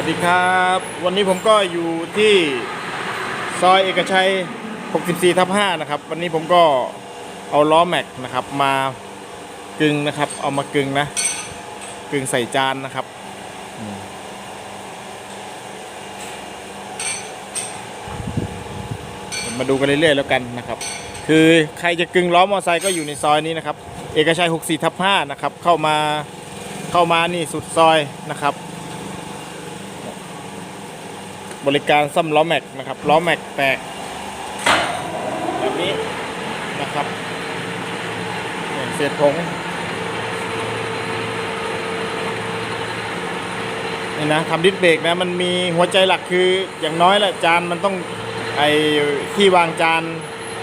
วัสดีครับ วันนี้ผมก็อยู่ที่ซอยเอกชัย 64ทับ5นะครับ วันนี้ผมก็เอาล้อแม็กนะครับ มากึงนะครับ เอามากึงนะ กึงใส่จานนะครับ มาดูกันเรื่อยๆแล้วกันนะครับ คือใครจะกึงล้อมอเตอร์ไซค์ก็อยู่ในซอยนี้นะครับ เอกชัย 64ทับ5นะครับ เข้ามาเข้ามานี่สุดซอยนะครับ บริการซ่อมล้อแม็กนะครับล้อแม็กแตกแบบนี้นะครับเนี่ยเศษผงนี่นะทำดิสเบรกนะมันมีหัวใจหลักคืออย่างน้อยแหละจานมันต้องไอที่วางจาน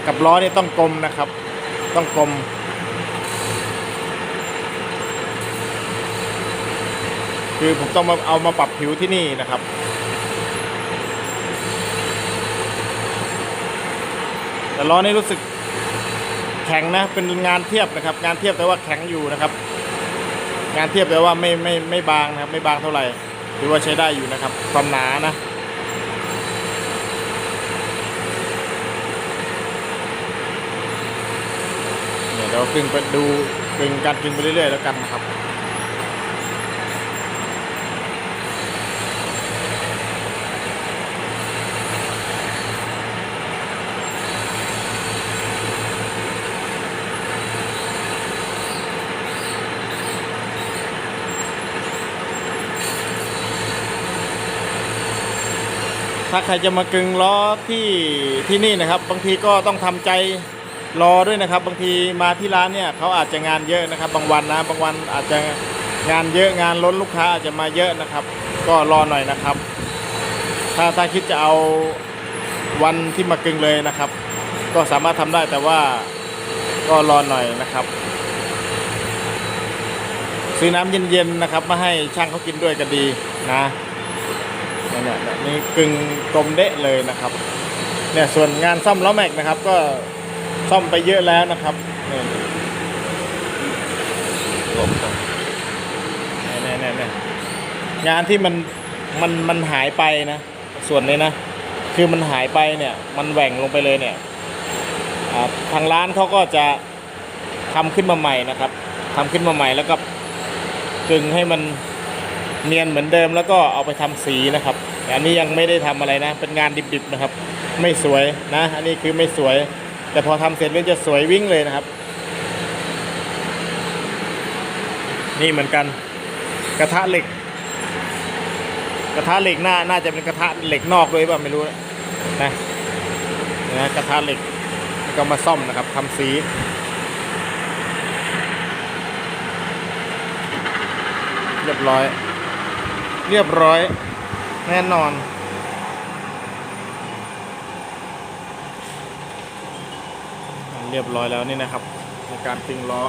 กับล้อนี่ต้องกลมนะครับ ต้องกลมคือผมต้องมาเอามาปรับผิวที่นี่นะครับ แต่ล้อนี่รู้สึกแข็งนะ เป็นงานเทียบนะครับ งานเทียบแต่ว่าแข็งอยู่นะครับ งานเทียบแต่ว่าไม่ไม่ไม่บางนะครับ ไม่บางเท่าไหร่ถือว่าใช้ได้อยู่นะครับ ความหนานะเนี่ยเรากึ่งไปดูกึ่งการกึ่งไปเรื่อยๆแล้วกันนะครับ ถ้าใครจะมากึงล้อที่ที่นี่นะครับ บางทีก็ต้องทำใจรอด้วยนะครับ บางทีมาที่ร้านเนี่ยเขาอาจจะงานเยอะนะครับ บางวันนะบางวันอาจจะงานเยอะงานล้นลูกค้าอาจจะมาเยอะนะครับ ก็รอหน่อยนะครับ ถ้าถ้าคิดจะเอาวันที่มากึงเลยนะครับ ก็สามารถทำได้แต่ว่าก็รอหน่อยนะครับ ซื้อน้ำเย็นๆนะครับมาให้ช่างเขากินด้วยก็ดีนะ เนี่ยเนี่ยนี่กึ่งกลมเดะเลยนะครับเนี่ยส่วนงานซ่อมล้อแม็กนะครับ ก็ซ่อมไปเยอะแล้วนะครับนี่เนี่ยเนี่ยเนี่ยงานที่มันมันมันหายไปนะ ส่วนนี้นะ คือมันหายไปเนี่ย มันแหว่งลงไปเลยเนี่ยทางร้านเขาก็จะทำขึ้นมาใหม่นะครับทำขึ้นมาใหม่แล้วก็กึ่งให้มัน เนียนเหมือนเดิมแล้วก็เอาไปทำสีนะครับ อันนี้ยังไม่ได้ทำอะไรนะ เป็นงานดิบๆนะครับ ไม่สวยนะ อันนี้คือไม่สวย แต่พอทำเสร็จแล้วจะสวยวิ่งเลยนะครับ นี่เหมือนกัน กระทะเหล็ก กระทะเหล็กหน้าน่าจะเป็นกระทะเหล็กนอกด้วยป่ะไม่รู้นะนะกระทะเหล็กก็มาซ่อมนะครับทำสีเรียบร้อย เรียบร้อยแน่นอน เรียบร้อยแล้วนี่นะครับ ในการตึงล้อ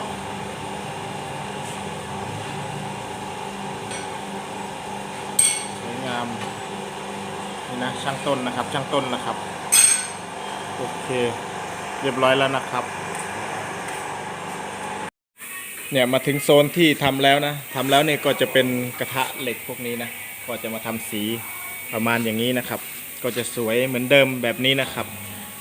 สวยงามนี่นะช่างต้นนะครับ ช่างต้นนะครับ โอเค เรียบร้อยแล้วนะครับ เนี่ยมาถึงโซนที่ทำแล้วนะทำแล้วเนี่ยก็จะเป็นกระทะเหล็กพวกนี้นะก็จะมาทำสีประมาณอย่างนี้นะครับ ก็จะสวยเหมือนเดิมแบบนี้นะครับ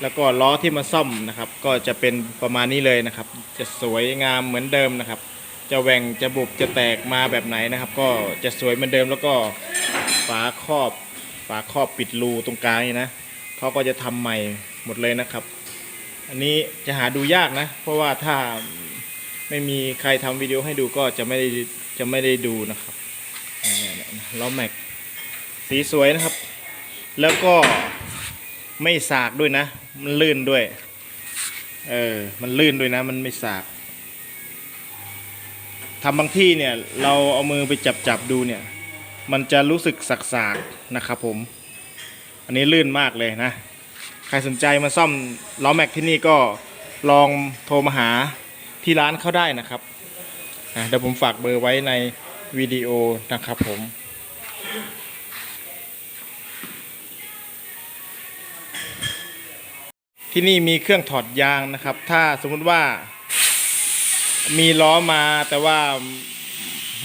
แล้วก็ล้อที่มาซ่อมนะครับ ก็จะเป็นประมาณนี้เลยนะครับ จะสวยงามเหมือนเดิมนะครับ จะแหว่งจะบุบจะแตกมาแบบไหนนะครับ ก็จะสวยเหมือนเดิมแล้วก็ฝาครอบฝาครอบปิดรูตรงกลางนี่นะเขาก็จะทำใหม่หมดเลยนะครับ อันนี้จะหาดูยากนะ เพราะว่าถ้า ไม่มีใครทำวิดีโอให้ดูก็จะไม่ได้จะไม่ได้ดูนะครับล้อแม็กสีสวยนะครับ แล้วก็ไม่สากด้วยนะ มันลื่นด้วย เออ มันลื่นด้วยนะ มันไม่สากทำบางที่เนี่ย เราเอามือไปจับจับดูเนี่ย มันจะรู้สึกสักๆนะครับผม อันนี้ลื่นมากเลยนะ ใครสนใจมาซ่อมล้อแม็กที่นี่ก็ลองโทรมาหา ที่ร้านเขาได้นะครับเดี๋ยวผมฝากเบอร์ไว้ในวิดีโอนะครับผมที่นี่มีเครื่องถอดยางนะครับ ถ้าสมมุติว่ามีล้อมาแต่ว่า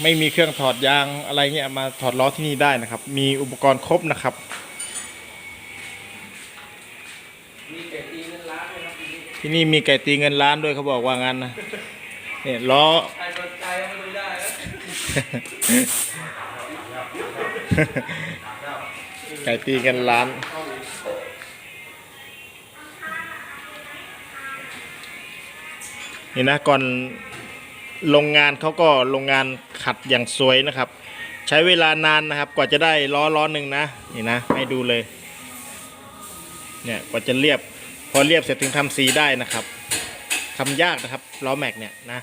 ไม่มีเครื่องถอดยางอะไรเงี้ยมาถอดล้อที่นี่ได้นะครับ มีอุปกรณ์ครบนะครับ มีเกตีเงินล้านเลยครับ ที่นี่มีไก่ตีเงินล้านด้วยเขาบอกว่างั้นนะเนี่ยล้อใครสนใจมาดูได้นะไก่ตีเงินล้าน นี่นะก่อนโรงงานเขาก็โรงงานขัดอย่างสวยนะครับ ใช้เวลานานนะครับ กว่าจะได้ล้อล้อหนึ่งนะ นี่นะ ให้ดูเลย เนี่ยกว่าจะเรียบ พอเรียบเสร็จถึงทำสีได้นะครับทำยากนะครับล้อแม็กเนี่ยนะ